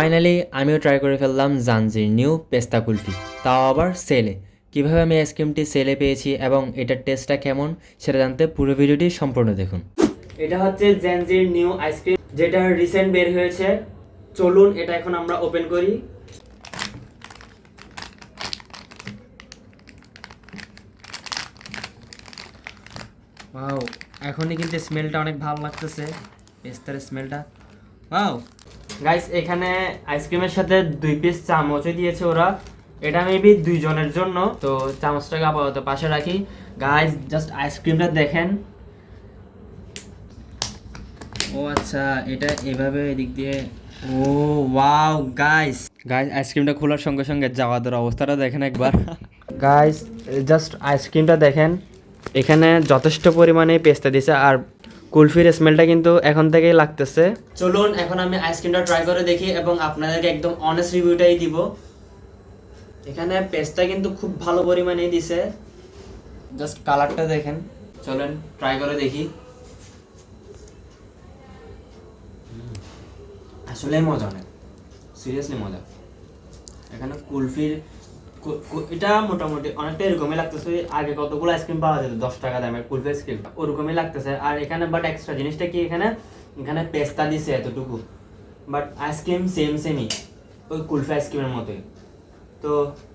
Finally আমিও try করে ফেললাম জানজির নিউ পেস্তা কুলফি তাও আবার সেলে কীভাবে আমি আইসক্রিমটি সেলে পেয়েছি এবং এটার টেস্টটা কেমন সেটা জানতে পুরো ভিডিওটি সম্পূর্ণ দেখুন। এটা হচ্ছে জেনজির নিউ আইসক্রিম যেটা রিসেন্ট বের হয়েছে। চলুন এটা এখন আমরা ওপেন করি। এখনই কিন্তু স্মেলটা অনেক ভালো লাগতেছে। পেস্তার স্মেলটা ওয়াও গাইস এখানে আইসক্রিমের সাথে দুই পিস চামচও দিয়েছে ওরা। এটা মেবি দুইজনের জন্য তো চামচটাকে আপাতত পাশে রাখি। গাইস জাস্ট আইসক্রিমটা দেখেন। ও আচ্ছা এটা এভাবে এদিক দিয়ে। ও ওয়াও গাইস গাইস আইসক্রিমটা খোলার সঙ্গে সঙ্গে যাওয়াদের অবস্থাটা দেখেন একবার। গাইস জাস্ট আইসক্রিমটা দেখেন। এখানে যথেষ্ট পরিমাণে পেস্তা দিছে আর কুলফির স্মেলটা কিন্তু এখন থেকেই লাগতেছে। চলুন, এখন আমি আইসক্রিমটা ট্রাই করে দেখি এবং আপনাদেরকে একদম অনেস্ট রিভিউটাই দিব। এখানে পেস্টটা কিন্তু খুব ভালো পরিমাণে দিছে। জাস্ট কালারটা দেখেন। চলেন ট্রাই করে দেখি। আসলে মজা অনেক। সিরিয়াসলি মজা। এখানে কুলফির এটা মোটামুটি অনেকটা এরকমই লাগতেছে। আগে কতগুলো আইসক্রিম পাওয়া যেত? দশ টাকা দামের কুলফি আইসক্রিম। ওরকমই লাগতেছে। আর এখানে বাট এক্সট্রা জিনিসটা কি এখানে? এখানে পেস্তা দিছে এতটুকু। বাট আইসক্রিম সেম সেমই ওই কুলফি আইসক্রিমের মতোই। তো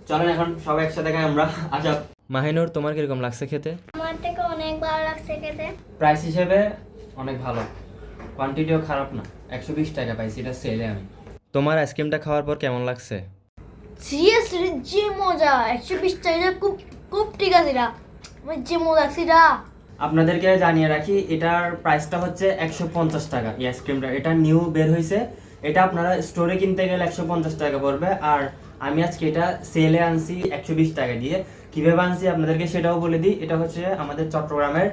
চলেন এখন সবাই একসাথে খাই আমরা। আচ্ছা মাহিনুর তোমার কীরকম লাগছে খেতে? আমার থেকে অনেক ভালো লাগছে খেতে। প্রাইস হিসেবে অনেক ভালো। কোয়ান্টিটিও খারাপ না। একশো বিশ টাকা পাইছি এটা সেলে আমি। তোমার আইসক্রিমটা খাওয়ার পর কেমন লাগছে? সিরিয়াসলি যে মজা। একশো বিশ টাকা খুব খুব ঠিক আছে যে মজা এটা। আপনাদেরকে জানিয়ে রাখি, এটার প্রাইসটা হচ্ছে একশো পঞ্চাশ টাকা, এই আইসক্রিমটা এটা নিউ বের হয়েছে এটা আপনারা স্টোরে কিনতে গেলে একশো পঞ্চাশ টাকা পড়বে। আর আমি আজকে এটা সেলে আনছি একশো বিশ টাকা দিয়ে। কীভাবে আনছি আপনাদেরকে সেটাও বলে দিই। এটা হচ্ছে আমাদের চট্টগ্রামের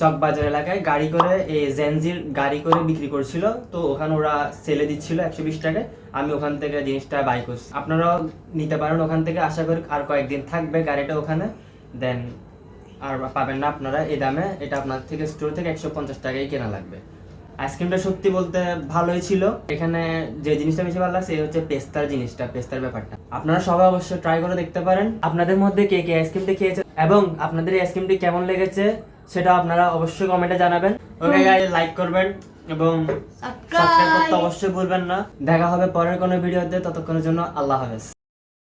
চকবাজার এলাকায় গাড়ি করে এই জেনজির গাড়ি করে বিক্রি করছিল। তো ওখানে ওরা সেলে দিচ্ছিল একশো বিশ টাকায়। আমি ওখান থেকে জিনিসটা বাই করছি। আপনারাও নিতে পারেন ওখান থেকে। আশা করি আর কয়েকদিন থাকবে গাড়িটা ওখানে। দেন আর পাবেন না আপনারা এই দামে। এটা আপনার থেকে স্টোর থেকে একশো পঞ্চাশ টাকাই কেনা লাগবে। আইসক্রিমটা সত্যি বলতে ভালোই ছিল। এখানে যে জিনিসটা বেশি ভালো লাগছে, এই হচ্ছে পেস্তার জিনিসটা, পেস্তার ব্যাপারটা। আপনারা সবাই অবশ্যই ট্রাই করে দেখতে পারেন। আপনাদের মধ্যে কে কে আইসক্রিমটি খেয়েছে এবং আপনাদের এই আইসক্রিমটি কেমন লেগেছে? সেটা আপনারা অবশ্যই কমেন্টে জানাবেন। ওকে গাইজ লাইক করবেন এবং সাবস্ক্রাইব করতে অবশ্যই ভুলবেন না। দেখা হবে পরের কোনো ভিডিওতে ততক্ষণের জন্য আল্লাহ হাফেজ।